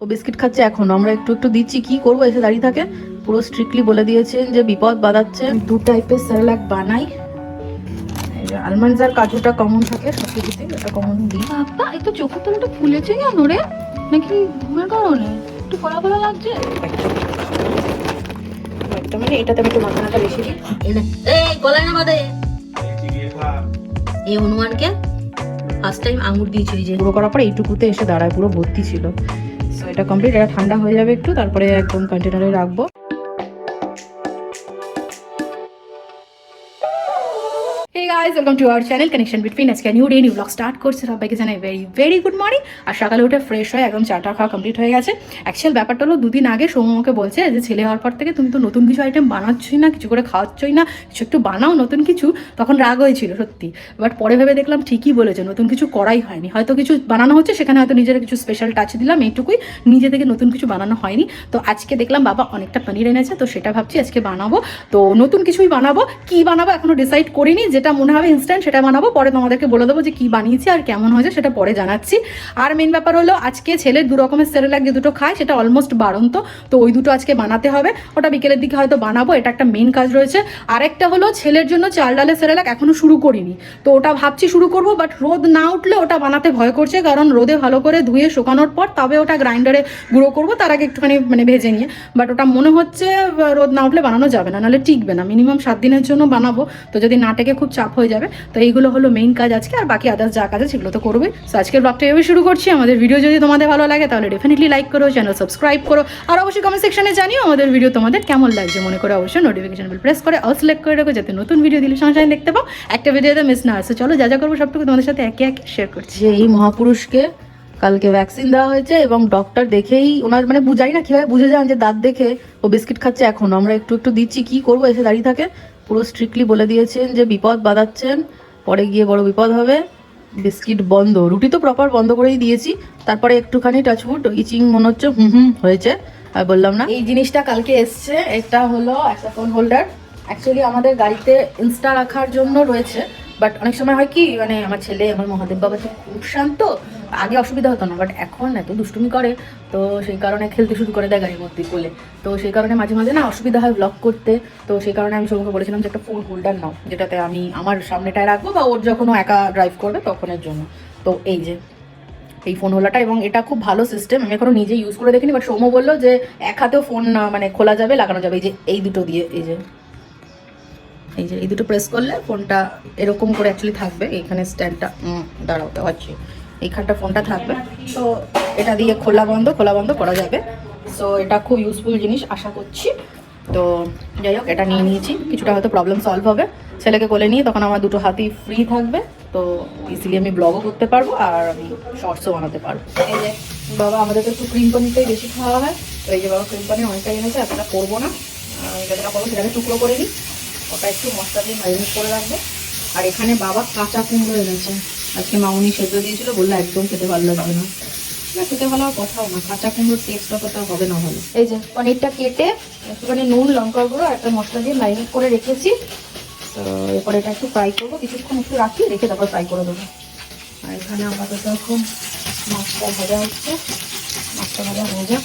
ও biscuit খাচ্ছে এখন। আমরা একটু একটু দিচ্ছি কি করব? এসে দাঁড়িয়ে থাকে। পুরো স্ট্রিক্টলি বলে দিয়েছেন যে বিপদ বাঁধাচ্ছেন দু টাইপের স্যালাক বানাই। আলমন্ডস আর কাজুটা কমন থাকে সব কিছুতে এটা কমন দিই। বাবা এই তো চোখের তলাটা ফুলেছে কেন রে? নাকি ঘুমের কারণে? একটু ফলা ফলা লাগছে? একটা মানে এটাতে আমি একটু মাখানাটা বেশি দিই। এই গলায় না বাদে এই অনুমানকে ফার্স্ট টাইম আঙুর দিয়েছি যে। পুরো করার পর এইটুকুতে এসে দাঁড়ায় পুরো ভর্তি ছিল। সো এটা কমপ্লিট এটা ঠান্ডা হয়ে যাবে একটু তারপরে একদম কন্টেনারে রাখব। Hey guys welcome to our channel connection between আজকে new day new blog start করছে সবাইকে জানাই ভেরি ভেরি গুড মর্নিং আর সকালে উঠে ফ্রেশ হয়ে একদম চাটা খাওয়া কমপ্লিট হয়ে গেছে। অ্যাকচুয়াল ব্যাপারটা হলো, দুদিন আগে আমাকে বলছে যে, ছেলে হওয়ার পর থেকে তুমি তো নতুন কিছু আইটেম বানাচ্ছই না, কিছু করে খাওয়াচ্ছই না, কিছু একটু বানাও, নতুন কিছু। তখন রাগ হয়েছিল সত্যি। বাট পরে ভেবে দেখলাম, ঠিকই বলেছে, নতুন কিছু করাই হয়নি। হয়তো কিছু বানানো হচ্ছে, সেখানে হয়তো নিজের কিছু স্পেশাল টাচ দিলাম, এইটুকুই। নিজে থেকে নতুন কিছু বানানো হয়নি। তো আজকে দেখলাম, বাবা অনেকটা পনির এনেছে, তো সেটা ভাবছি আজকে বানাবো। তো নতুন কিছুই বানাবো। কি বানাবো এখনও ডিসাইড করিনি, যেটা মনে হবে ইনস্ট্যান্ট সেটা বানাবো, পরে তোমাদেরকে বলে দেবো যে কী বানিয়েছি আর কেমন হয়েছে সেটা পরে জানাচ্ছি। আর মেন ব্যাপার হলো আজকে ছেলের দু রকমের সেরেলাক যে দুটো খায়, সেটা অলমোস্ট বাড়ন্ত তো ওই দুটো আজকে বানাতে হবে। ওটা বিকেলের দিকে হয়তো বানাবো, এটা একটা মেন কাজ রয়েছে। আরেকটা হলো ছেলের জন্য চাল ডালের সেরেলাক এখনও শুরু করিনি, তো ওটা ভাবছি শুরু করব বাট রোদ না উঠলে ওটা বানাতে ভয় করছে, কারণ রোদে ভালো করে ধুয়ে শুকানোর পর তবে ওটা গ্রাইন্ডারে গুঁড়ো করব, তার আগে একটুখানি মানে ভেজে নিয়ে। বাট ওটা মনে হচ্ছে, রোদ না উঠলে বানানো যাবে না, নাহলে টিকবে না। মিনিমাম সাত দিনের জন্য বানাবো, তো যদি না টেকে খুব চাপ হয়ে যাবে। তো এইগুলো হলো মেইন কাজ আজকে, আর বাকি আদার্স যা কাজ আছে সেগুলো তো করবে। তো আজকের ব্লগটা এভাবে শুরু করছি। আমাদের ভিডিও যদি তোমাদের ভালো লাগে, তাহলে ডেফিনেটলি লাইক করো চ্যানেল সাবস্ক্রাইব করো, আর অবশ্যই কমেন্ট সেকশনে জানিও আমাদের ভিডিও তোমাদের কেমন লাগছে। মনে করে অবশ্যই নোটিফিকেশন বেল প্রেস করে অল সিলেক্ট করে রাখো, যাতে নতুন ভিডিও দিলে সঙ্গে সঙ্গে দেখতে পাও। একটা ভিডিওতে মিস না আসে চলো যা যা করব, সবটুকু তোমাদের সাথে একে একে শেয়ার করছি। এই মহাপুরুষকে কালকে ভ্যাকসিন দেওয়া হয়েছে এবং ডক্টর দেখেই ওনার মানে বুঝাই না, কীভাবে বুঝে যান যে দাঁত দেখে ও বিস্কিট খাচ্ছে এখন। আমরা একটু একটু দিচ্ছি, কি করব, এসে দাঁড়িয়ে থাকে। পুরো স্ট্রিক্টলি বলে দিয়েছেন যে বিপদ বাঁধাচ্ছেন, পরে গিয়ে বড় বিপদ হবে, বিস্কিট বন্ধ। রুটি তো প্রপার বন্ধ করেই দিয়েছি, তারপরে একটুখানি টাচফুট ইচিং মনে হচ্ছে হুম হুম হয়েছে, আর বললাম না। এই জিনিসটা কালকে এসছে, এটা হলো একটা ফোন হোল্ডার অ্যাকচুয়ালি আমাদের গাড়িতে ইনস্টা রাখার জন্য রয়েছে বাট অনেক সময় হয় কি মানে আমার ছেলে, আমার মহাদেব বাবা তো খুব শান্ত, আগে অসুবিধা হতো না বাট এখন এত দুষ্টুমি করে, তো সেই কারণে খেলতে শুরু করে দেয় গাড়ির মধ্যে কোলে। তো সেই কারণে মাঝে মাঝে না অসুবিধা হয় ব্লক করতে, তো সেই কারণে আমি সৌমকে বলেছিলাম যে একটা ফোন হোল্ডার নাও, যেটাতে আমি আমার সামনেটায় রাখব বা ওর যখন একা ড্রাইভ করবে তখনের জন্য। তো এই যে, এই ফোন হোল্ডারটা এবং এটা খুব ভালো সিস্টেম আমি এখনও নিজে ইউজ করে দেখিনি বাট সৌম্য বলল যে এক হাতেও ফোন মানে খোলা যাবে, লাগানো যাবে, এই যে, এই দুটো দিয়ে, এই যে। এই যে, এই দুটো প্রেস করলে ফোনটা এরকম করে অ্যাকচুয়ালি থাকবে এইখানে স্ট্যান্ডটা দাঁড়াতে হচ্ছে। এইখানটা ফোনটা থাকবে। তো এটা দিয়ে খোলা বন্ধ খোলা বন্ধ করা যাবে। সো এটা খুব ইউজফুল জিনিস, আশা করছি। তো যাই হোক, এটা নিয়ে নিয়েছি। কিছুটা হয়তো প্রবলেম সলভ হবে। ছেলেকে কোলে নিয়ে তখন আমার দুটো হাতই ফ্রি থাকবে। তো ইজিলি আমি ব্লগও করতে পারব আর আমি শর্টসও বানাতে পারব। এই যে, বাবা, আমাদের তো একটু ক্রিম পানিটাই বেশি খাওয়া হয়। তো এই যে বাবা ক্রিম পানি অনেকটাই এনেছে, এতটা করব না। যেটা করব সেটাকে টুকরো করে নিই। ওটা একটু মশলা দিয়ে ম্যারিনেট করে রাখব। আর এখানে বাবা কাঁচা কুমড়ো এনেছে। আজকে মামুনি সেদ্ধ দিয়েছিল বলল একদম খেতে ভালো লাগবে না। না খেতে ভালো কথাও না কাঁচা কুমড়োর টেস্ট অতটা হবে না ভালো। এই যে পনিরটা কেটে একটুখানি নুন লঙ্কা গুঁড়ো একটা মশলা দিয়ে ম্যারিনেট করে রেখেছি। তো এরপরে এটা একটু ফ্রাই করব কিছুক্ষণ একটু রাখি রেখে তারপর ফ্রাই করে দেবো। আর এখানে আপাতত এখন মাছটা ভাজা হচ্ছে। মাছটা ভাজা হয়ে যাক।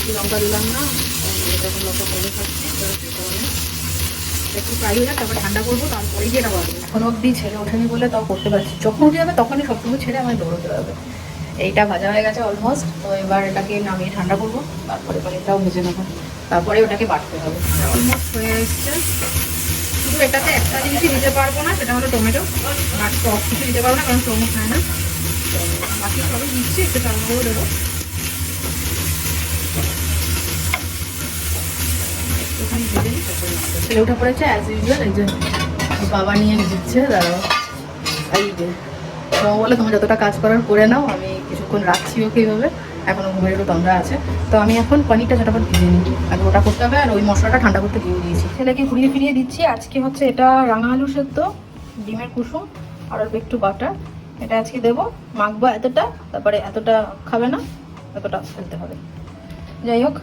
বেশি লঙ্কা দিলাম না যখন লঙ্কা কমে থাকছে একটু ফ্রাই হয়ে তারপর ঠান্ডা করব তারপরে গিয়ে এটা বাড়বো এখন অবধি ছেড়ে ওঠেনি বলে তাও করতে পারছি। যখন উঠে যাবে তখনই সবটুকু ছেড়ে আমায় দৌড়তে হবে। এইটা ভাজা হয়ে গেছে অলমোস্ট তো এবার এটাকে নামিয়ে ঠান্ডা করব তারপরে পনিরটাও ভেজে নেব। তারপরে ওটাকে বাটতে হবে। অলমোস্ট হয়ে এসছে। শুধু এটাতে একটা জিনিসই দিতে পারব না সেটা হলো টমেটো। আর টক কিছু দিতে পারব না কারণ টমেটো খায় না। তো বাকি সবই দিচ্ছি একটু চালগুলো দেবো। ভেজে নামাবো। উঠে পড়েছে অ্যাজ ইউজুয়াল এই যে বাবা নিয়ে দিচ্ছে, দাঁড়াও। এই যে, বাবা বলে তোমার যতটা কাজ করার করে নাও, আমি কিছুক্ষণ রাখছি ওকে এইভাবে। এখনও ঘুমের একটু তন্দ্রা আছে। তো আমি এখন পনিরটা ঝটাপট ভিজিয়ে নিই। আগে ওটা করতে হবে, আর ওই মশলাটা ঠান্ডা করতে দিয়ে দিয়েছি। ছেলেকে ঘুরিয়ে ফিরিয়ে দিচ্ছি। আজকে হচ্ছে এটা রাঙা আলু সেদ্ধ, ডিমের কুসুম, আর অল্প একটু বাটার এটা আজকে দেবো। মাখবো এতটা, তারপরে এতটা খাবে না, এতটা ফেলতে হবে। যাই হোক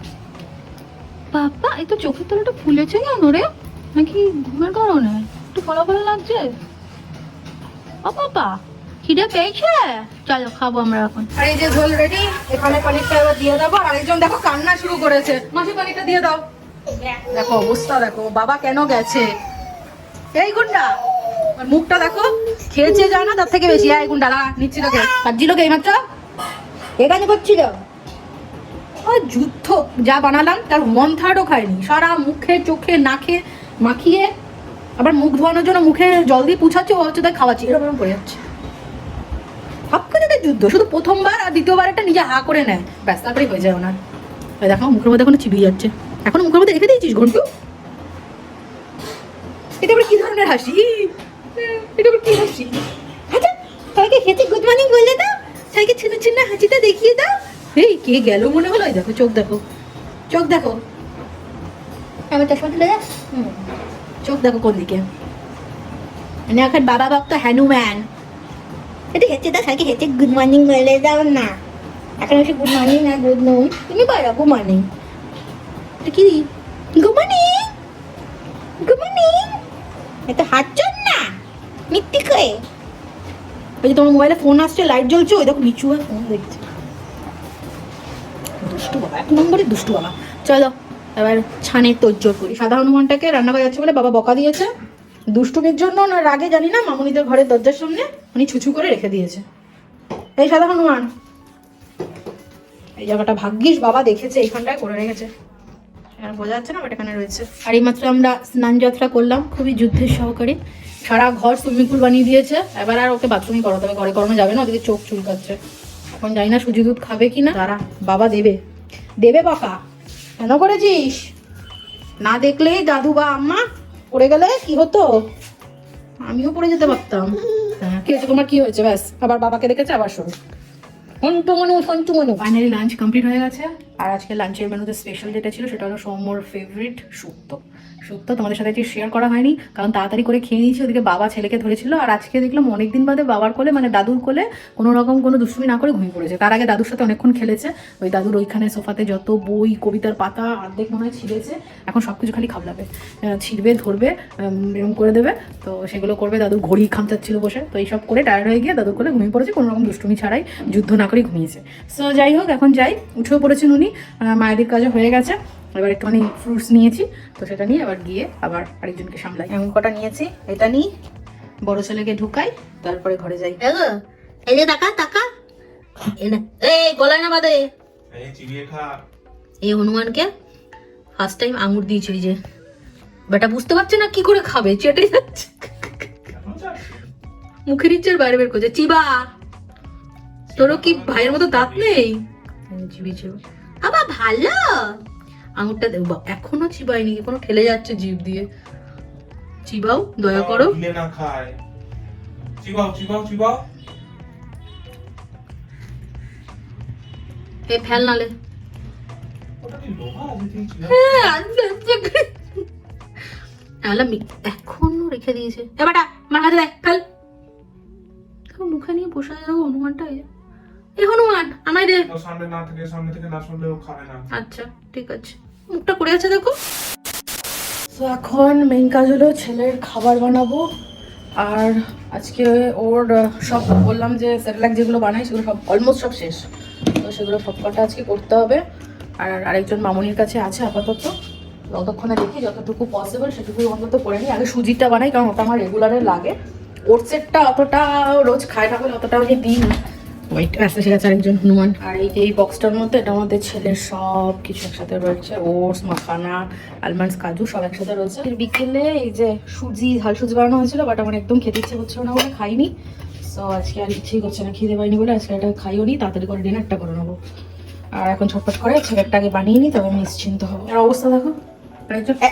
বাবা, এই তো চোখের তলাটা ফুলেছে কেন রে? নাকি ঘুমের কারণে? একটু ফলা ফলা লাগছে? ও বাবা, খিদে পেয়েছে? চলো, খাব আমরা এখন। আর এই যে ঝোল রেডি এখানে পনিরটা এবার দিয়ে দেবো। আর একজন দেখো কান্না শুরু করেছে। মাসি, পনিরটা দিয়ে দাও। দেখো অবস্থা, দেখো। বাবা কেন গেছে? এই গুন্ডা মুখটা দেখো। খেয়েছে যায় না, তার থেকে বেশি। এই গুন্ডা নিচ্ছি তোকে। কাটছিল কে এইমাত্র? এখানে করছিল। যুদ্ধ। যা বানালাম, তার ওয়ান থার্ডও খায়নি। সারা মুখে, চোখে, নাকে মাখিয়ে আবার মুখ ধোয়ানোর জন্য মুখে জল দিয়ে পুছাচ্ছে, ও হচ্ছে তাই খাওয়াচ্ছি, এরকম করে যাচ্ছে। যাদের যুদ্ধ, শুধু প্রথমবার আর দ্বিতীয়বার একটা নিজে হা করে নেয়। ব্যাস তারপরেই হয়ে যায় ওনার। দেখো, মুখের মধ্যে এখনও চিবিয়ে যাচ্ছে। এখনও মুখের মধ্যে রেখে দিয়েছিস, ঘন্টু? এটা আবার কি ধরনের হাসি? এটা আবার কি হাসি? আচ্ছা সবাইকে খেতে গুড মর্নিং বলে দাও সবাইকে ছিন্ন ছিন্ন হাসিটা দেখিয়ে দাও। এই কে গেল মনে হলো? দেখো চোখ দেখো। চোখ দেখো। আমার চশমা তুলে যা হুম। চোখ দেখো কোন দিকে? মানে এখন বাবা ভক্ত হ্যানুম্যান এটা হেঁচে দাও সবাইকে হেঁচে গুড মর্নিং বলে দাও না। এখন এসে গুড মর্নিং না গুড নুন তুমি বলো গুড মর্নিং এটা কি? গুড মর্নিং গুড মর্নিং এটা হাঁটছন না? মিথ্যে কয়ে। ওই যে তোমার মোবাইলে ফোন আসছে লাইট জ্বলছে ওই দেখো নিচু হয়ে ফোন দেখছে। দুষ্টু বাবা, এক নম্বরে দুষ্টু বাবা। চলো, এবার ছানের তোজ্জোর করি। সাদা হনুমানটাকে রান্না করে যাচ্ছে বলে বাবা বকা দিয়েছে। দুষ্টুমির জন্য না, রাগে জানি না, মামুনিদের ঘরের দরজার সামনে উনি ছুছু করে রেখে দিয়েছে। এই সাদা হনুমান এই জায়গাটা ভাগ্যিস বাবা দেখেছে, এইখানটায় করে রেখেছে। আর বোঝা যাচ্ছে না, বাট এখানে রয়েছে। আর এইমাত্র আমরা স্নান যাত্রা করলাম, খুবই যুদ্ধের সহকারে। সারা ঘর সুইমিং পুল বানিয়ে দিয়েছে। এবার আর ওকে বাথরুমই করাতে হবে, ঘরে করানো যাবে না, ওদিকে চোখ চুলকাচ্ছে। এখন জানি না, সুজি দুধ খাবে কি না তারা বাবা দেবে। দেবে বাপা। কেন করেছিস? না দেখলেই দাদু বা আম্মা পড়ে গেলে কি হতো? আমিও পড়ে যেতে পারতাম। হ্যাঁ, কি হয়েছে তোমার? কি হয়েছে? ব্যাস আবার বাবাকে দেখেছে আবার শোনো। Fontu Monu Fontu Monu. Finally lunch complete হয়ে গেছে। আর আজকে লাঞ্চের মেনুতে স্পেশাল যেটা ছিল সেটা হলো সৌম্যর ফেভারিট শুক্তো শুক্তো তোমাদের সাথে শেয়ার করা হয়নি, কারণ তাড়াতাড়ি করে খেয়ে নিয়েছি, ওদিকে বাবা ছেলেকে ধরেছিল, আর আজকে দেখলাম অনেকদিন বাদে বাবার কোলে মানে দাদুর কোলে কোনো রকম কোনো দুষ্টুমি না করে ঘুমিয়ে পড়েছে। তার আগে দাদুর সাথে অনেকক্ষণ খেলেছে, ওই দাদুর ওইখানে সোফাতে যত বই, কবিতার পাতা, অর্ধেক মনে হয় ছিঁড়েছে, এখন সব কিছু খালি খাবলাবে। ছিঁড়বে, ধরবে এরকম করে দেবে, তো সেগুলো করবে দাদু ঘড়ি খামচাচ্ছিল বসে, তো এইসব করে টায়ার্ড হয়ে গিয়ে দাদুর কোলে ঘুমিয়ে পড়েছে, কোনো রকম দুষ্টুমি ছাড়াই যুদ্ধ না করে ঘুমিয়েছে। সো যাই হোক, এখন যাই, উঠেও পড়েছেন উনি আহ, মায়েদের কাজও হয়ে গেছে। এবার একটুখানি ফ্রুটস নিয়েছি। তো সেটা নিয়ে আবার গিয়ে আবার আরেকজনকে সামলাই। এমন কটা নিয়েছি? এটা নিই বড় ছেলেকে ঢুকাই তারপরে ঘরে যাই। এই যে টাকা টাকা এই গলায় না বাদে এই হনুমানকে ফার্স্ট টাইম আঙুর দিয়েছি ওই যে। বেটা বুঝতে পারছে না কি করে খাবে চেটে যাচ্ছে। মুখের ইচ্ছের বাইরে বের করছে। চিবা তোরও কি ভাইয়ের মতো দাঁত নেই? চিবি চিবি আবার ভালো? আঙুরটা দেবো এখনও চিবাইনি কোনো ঠেলে যাচ্ছে জিভ দিয়ে। চিবাও দয়া করো। গিলে না খায়। চিবাও চিবাও চিবাও। এ ফেল নালে হ্যাঁ, এখনও রেখে দিয়েছে। এ বেটা আমার কাছে দেখ ফেল। মুখে নিয়ে বসে দেখো হনুমানটা এই হনুমান আমায় দে। সামনে না থেকে সামনে থেকে না শুনলে ও খাবে না। আচ্ছা ঠিক আছে। মুখটা করে আছে দেখো। তো এখন মেইন কাজ হলো ছেলের খাবার বানাবো। আর আজকে ওর সব বললাম যে স্যাটেলাইট যেগুলো বানাই সেগুলো সব অলমোস্ট সব শেষ। তো সেগুলো সব কটা আজকে করতে হবে। আর আরেকজন মামনির কাছে আছে আপাতত। যতক্ষণে দেখি যতটুকু পসিবল সেটুকু অন্তত করে নিই। আগে সুজিটা বানাই কারণ ওটা আমার রেগুলারে লাগে। ওটসেরটা অতটা রোজ খায় না বলে অতটা আমি দিই না ওয়েট আসতে ঠিক আছে আরেকজন হনুমান। আর এই যে এই বক্সটার মধ্যে এটার মধ্যে ছেলের সব কিছু একসাথে রয়েছে। ওটস মাখানা আলমন্ডস কাজু সব একসাথে রয়েছে। বিকেলে এই যে সুজি ঝাল সুজি বানানো হয়েছিল বাট আমার একদম খেতে ইচ্ছে করছিল না বলে খাইনি। সো আজকে আর ইচ্ছেই করছে না খিদে পাইনি বলে আজকে এটা খাইও নি তাড়াতাড়ি করে ডিনারটা করে নেব। আর এখন ছটপট করে ছেলেরটা আগে বানিয়ে নিই তবে আমি নিশ্চিন্ত হব। আর অবস্থা দেখো। এ-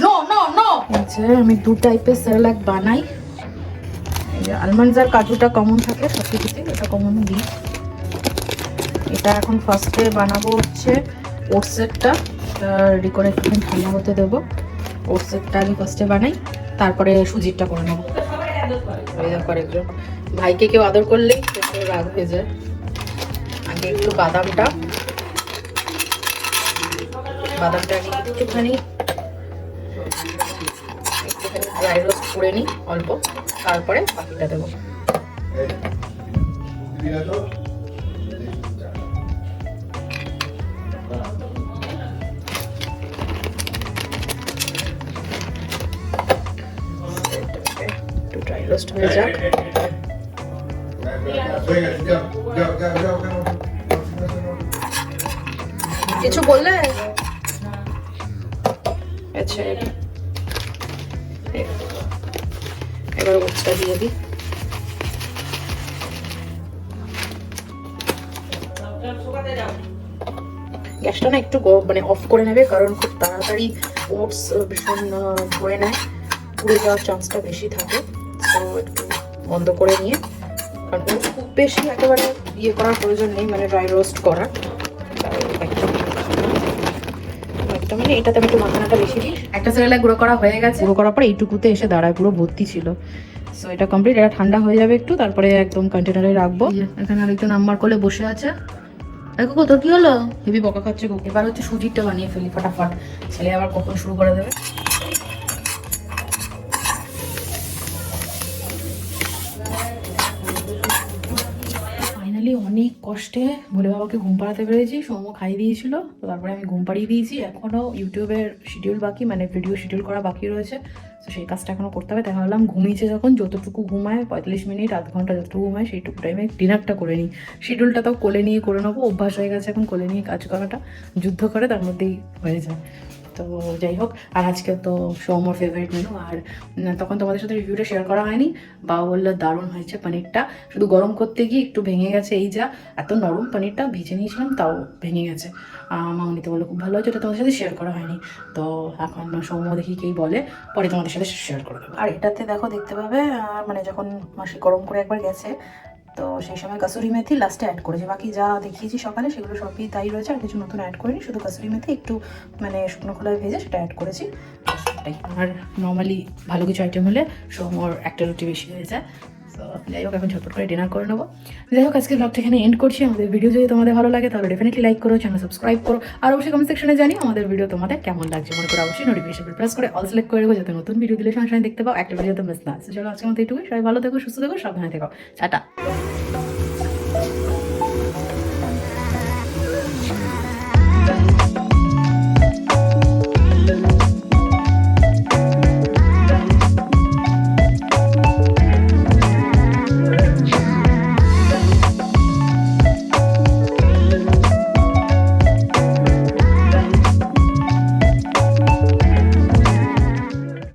নো নো নো আচ্ছা আমি দু টাইপের স্যালাড বানাই। আলমন্ডস আর কাজুটা কমন থাকে সব কিছুতে এটা কমন দিই। এটা এখন ফার্স্টে বানাবো হচ্ছে ওটসেটটা রেডি করে একটুখানি ঠান্ডা হতে দেবো। ওটসেরটা আগে ফার্স্টে বানাই, তারপরে সুজিরটা করে নেব। দেখো ভাইকে কেউ আদর করলেই রাগ হয়ে যায়। আগে একটু বাদামটা। বাদামটা একটুখানি ড্রাই রোস্ট করে নিই, অল্প। তারপরে বাকিটা দেবো। ড্রাই রোস্ট হয়ে যাক। কিছু বললে? আচ্ছা এবার উচ্চটা দিয়ে দিই। গ্যাসটা না একটু মানে অফ করে নেবে, কারণ খুব তাড়াতাড়ি ওটস ভীষণ ধরে নেয়। পুড়ে যাওয়ার চান্সটা বেশি থাকে। তো একটু বন্ধ করে নিয়ে, কারণ ওটস খুব বেশি একেবারে ইয়ে করার প্রয়োজন নেই মানে ড্রাই রোস্ট করার তাই একটা একটা মানে এটাতে আমি একটু মাখানাটা বেশি দিই। একটা সেরেলা গুঁড়ো করা হয়ে গেছে। গুঁড়ো করার পর এইটুকুতে এসে দাঁড়ায় পুরো ভর্তি ছিল। সো এটা কমপ্লিট এটা ঠান্ডা হয়ে যাবে একটু তারপরে একদম কন্টেনারে রাখব। এখানে আরেকজন নাম্বার কোলে বসে আছে। দেখো কত কি হলো? হেভি বকা খাচ্ছে এবার হচ্ছে সুজিটা বানিয়ে ফেলি ফটাফট। ছেলে আবার কখন শুরু করে দেবে? ফাইনালি অনেক কষ্টে ভোলে বাবাকে ঘুম পাড়াতে পেরেছি, সৌম্য খাইয়ে দিয়েছিল, তো তারপরে আমি ঘুম পাড়িয়ে দিয়েছি এখনও ইউটিউবের শিডিউল বাকি মানে ভিডিও শিডিউল করা বাকি রয়েছে, তো সেই কাজটা এখনও করতে হবে, দেখা ভাবলাম ঘুমিয়েছে যখন, যতটুকু ঘুমায়, পঁয়তাল্লিশ মিনিট, আধ ঘণ্টা যতটুকু ঘুমায় সেইটুকু টাইমে ডিনারটা করে নিই। শিডিউলটা তাও কোলে নিয়ে করে নেব, অভ্যাস হয়ে গেছে এখন কোলে নিয়ে কাজ করাটা, যুদ্ধ করে তার মধ্যেই হয়ে যায়। তো যাই হোক, আর আজকে তো সৌমর ফেভারিট মেনু আর তখন তোমাদের সাথে রিভিউটা শেয়ার করা হয়নি। বাবা বলল দারুণ হয়েছে পনিরটা। শুধু গরম করতে গিয়ে একটু ভেঙে গেছে, এই যা, এত নরম পনিরটা ভিজে নিয়েছিলাম, তাও ভেঙে গেছে। মামনিতে বলল, খুব ভালো হয়েছে, ওটা তোমাদের সাথে শেয়ার করা হয়নি। তো এখন সৌম্য দেখি কি বলে, পরে তোমাদের সাথে শেয়ার করে দেবো। আর এটাতে দেখো, দেখতে পাবে মানে যখন মাসি গরম করে একবার গেছে তো সেই সময় কাসুরি মেথি লাস্টে অ্যাড করেছি। বাকি যা দেখিয়েছি সকালে সেগুলো সবই তাই রয়েছে, আর কিছু নতুন অ্যাড করিনি, শুধু কাসুরি মেথি, একটু মানে শুকনো খোলায় ভেজে সেটা অ্যাড করেছি। এটাই আর নর্মালি ভালো কিছু আইটেম হলে সোমর একটা রুটি বেশি হয়ে যায়। তো যাই হোক এখন ঝটপট করে ডিনার করে নেব। যাই হোক আজকে ব্লগটা এখানে এন্ড করছি। আমাদের ভিডিও যদি তোমাদের ভালো লাগে, তাহলে ডেফিনেটলি লাইক করো চ্যানেল সাবস্ক্রাইব করো। আর অবশ্যই কমেন্ট সেকশনে জানি আমাদের ভিডিও তোমাদের কেমন লাগছে। মনে করো অবশ্যই নোটিফিকেশন প্রেস করে অল সিলেক্ট করে দেবো যাতে নতুন ভিডিও দিলে সঙ্গে দেখতে পাও। একটা ভিডিও তো মিস না চলো আজকে মতো এইটুকুই। সবাই ভালো থেকো, সুস্থ থেকো, সাবধানে থেকো। টাটা।